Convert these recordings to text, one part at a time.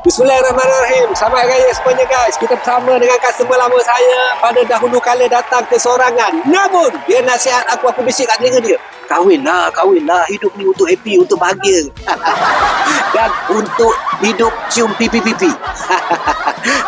Bismillahirrahmanirrahim. Selamat raya semuanya guys. Kita bersama dengan customer lama saya pada dahulu kala datang ke sorangan. Namun, dia nasihat aku, aku bisik kat telinga dia. Kahwinlah, kahwinlah. Hidup ni untuk happy, untuk bahagia. Dan untuk hidup cium pipi-pipi.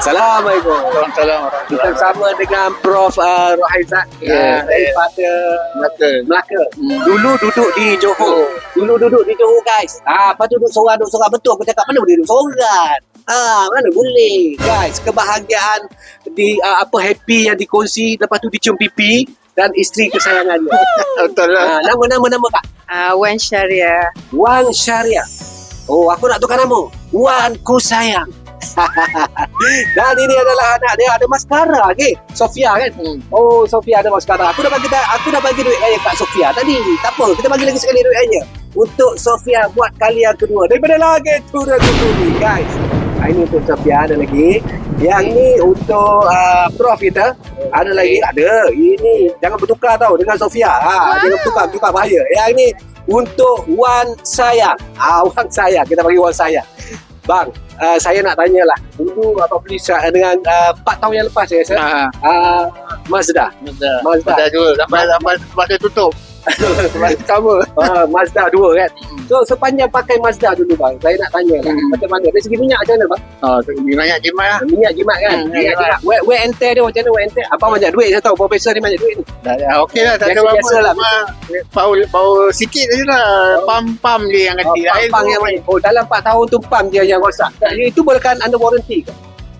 Assalamualaikum. Waalaikumsalam Kita bersama dengan Prof. Uh, Rohaizat Ya, uh, daripada Melaka. Melaka. Hmm. Dulu duduk di Johor. Dulu duduk di Johor guys. Ah, lepas tu duduk seorang, duduk seorang. Betul aku cakap mana boleh duduk seorang. Ah, mana boleh. Guys, kebahagiaan di uh, apa happy yang dikongsi lepas tu dicium pipi dan isteri kesayangannya. Betul lah. ah, nama nama nama Kak. Uh, Wan Syariah. Wan Syariah. Oh, aku nak tukar nama. Wan ku sayang. Dan ini adalah anak dia ada maskara okay? Sofia kan? Hmm. Oh Sofia ada maskara Aku dah bagi aku dah bagi duit raya kat Sofia. Tadi Tak apa kita bagi lagi sekali duit raya Untuk Sofia buat kali yang kedua Daripada lagi turun tu ni guys ah, Ini untuk Sofia ada lagi. Yang ni untuk uh, Prof kita. Ada lagi? Ada. Ini jangan bertukar tau dengan Sofia. Ha, Jangan bertukar bertukar bahaya. Yang ni untuk Wan Sayang. Ah, Wan Sayang. Kita bagi Wan Sayang Bang, uh, saya nak tanyalah. Dulu Abang beli dengan uh, 4 tahun yang lepas saya rasa. Ha, Uh, Mazda. Mazda. Mazda. Mazda juga. Sampai sampai sampai dia tutup. Sama. Uh, Mazda 2 kan. So sepanjang pakai Mazda dulu bang, saya nak tanya lah. Hmm. Macam mana? Dari segi minyak macam mana bang? Oh, tu banyak jimat lah. Minyak jimat kan? Hmm, minyak jimat. Wear, wear and tear dia macam mana wear and tear? Abang banyak duit saya tahu. Profesor ni banyak duit ni. Dah, dah. Okey lah. Tak ada apa-apa. lah. Bau, bau sikit je lah. Pam-pam dia yang Oh, ganti. Lain pang tu- yang mana? Oh dalam 4 tahun tu pam dia yang rosak. Itu boleh kan under warranty ke?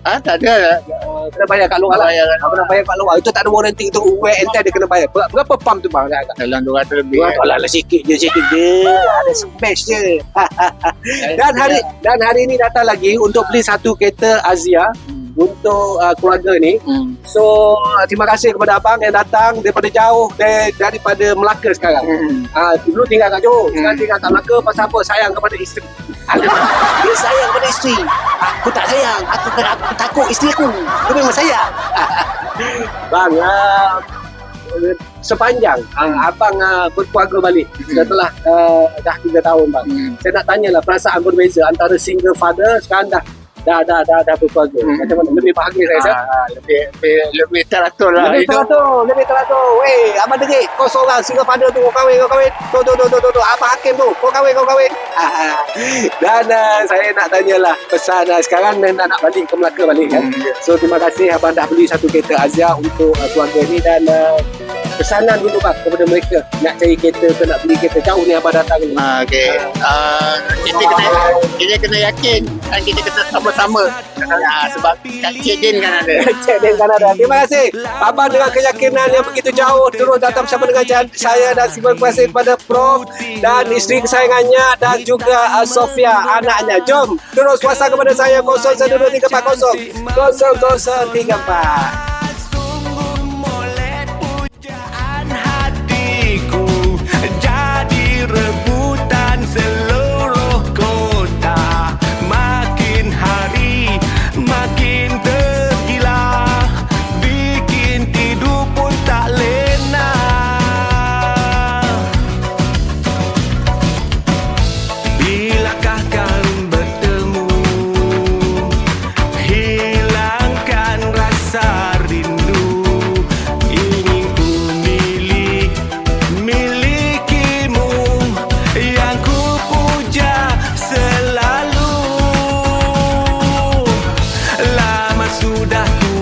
Ah, tak ada lah. Uh, kena bayar kat luar lah. Bayar kan. Kena bayar kat luar. Itu tak ada warranty. Itu wear and tear dia kena bayar. Ber- Berapa pam tu bang? Dalam 200 lebih. Dua dolar lah sikit je, sikit je. Ada smash je. dan hari dan hari ni datang lagi untuk beli satu kereta Azia. Untuk uh, keluarga ni. Hmm. So uh, terima kasih kepada abang yang datang daripada jauh dari, daripada Melaka sekarang. Hmm. Ah uh, dulu tinggal kat Johor, sekarang Hmm. tinggal kat Melaka pasal apa? Sayang kepada isteri. Alamak, dia sayang kepada isteri. Aku tak sayang, aku, aku takut isteri aku. Dia memang sayang. bang, uh, sepanjang uh, abang uh, berkeluarga balik Hmm. setelah uh, dah 3 tahun bang. Hmm. Saya nak tanyalah perasaan berbeza antara single father sekarang dah dah dah dah, dah berkeluarga. Hmm. Macam mana? Lebih bahagia saya rasa. Ah, lebih, lebih, lebih teratur lah. Lebih teratur, lebih teratur. Weh, abang degik, kau seorang single father tu, kau kahwin, kau kahwin. Tu, tu, tu, tu, tu, tu. Abang hakim tu, kau kahwin, kau kahwin. Dan uh, saya nak tanyalah pesan uh, sekarang dan nak balik ke Melaka balik kan. Hmm. So terima kasih abang dah beli satu kereta Azia untuk uh, keluarga ni dan uh, pesanan dulu bang kepada mereka nak cari kereta ke nak beli kereta jauh ni abang datang ni. Ah, okay. Ah, kita kena kita kena yakin dan kita kena sama-sama. Ah, sebab Cik Din kan ada. Cik Dan Kanada. Terima kasih. Abang dengan keyakinan yang begitu jauh terus datang bersama dengan saya dan terima kasih kepada Prof dan isteri kesayangannya dan juga uh, Sofia anaknya. Jom terus WhatsApp kepada saya 012340 0034. basura.